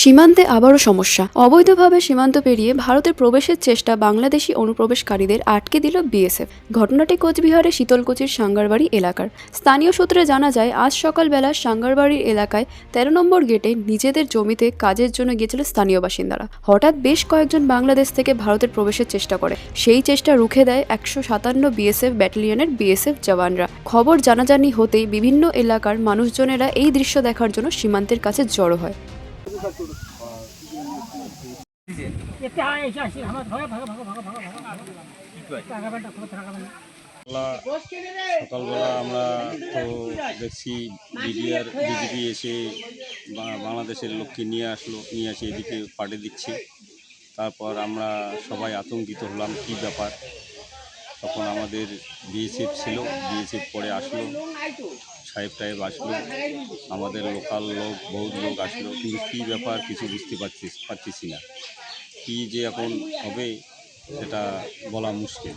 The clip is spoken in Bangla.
সীমান্তে আবারও সমস্যা। অবৈধভাবে সীমান্ত পেরিয়ে ভারতে প্রবেশের চেষ্টা বাংলাদেশি অনুপ্রবেশকারীদের আটকে দিল বিএসএফ। ঘটনাটি কোচবিহারের শীতলকুচির সাঙ্গারবাড়ি এলাকার। স্থানীয় সূত্রে জানা যায়, আজ সকালবেলা সাঙ্গারবাড়ির এলাকায় তেরো নম্বর গেটে নিজেদের জমিতে কাজের জন্য গিয়েছিল স্থানীয় বাসিন্দারা। হঠাৎ বেশ কয়েকজন বাংলাদেশ থেকে ভারতের প্রবেশের চেষ্টা করে। সেই চেষ্টা রুখে দেয় একশো সাতান্ন বিএসএফ ব্যাটালিয়নের বিএসএফ জওয়ানরা। খবর জানাজানি হতেই বিভিন্ন এলাকার মানুষজনেরা এই দৃশ্য দেখার জন্য সীমান্তের কাছে জড়ো হয়। সকালবেলা আমরা তো দেখছি বিডিআর বিজেপি এসে বাংলাদেশের লোককে নিয়ে আসলো, নিয়ে এসে এদিকে পাঠিয়ে দিচ্ছে। তারপর আমরা সবাই আতঙ্কিত হলাম, কি ব্যাপার? তখন আমাদের বিএসএফ ছিল বিএসএফ পরে আসলো, সাহেব টাহেব আসলো, আমাদের লোকাল লোক বহু লোক আসলো। কিন্তু কী ব্যাপার কিছু বুঝতে পারছি পারতেছি না। কী যে এখন হবে, সেটা বলা মুশকিল।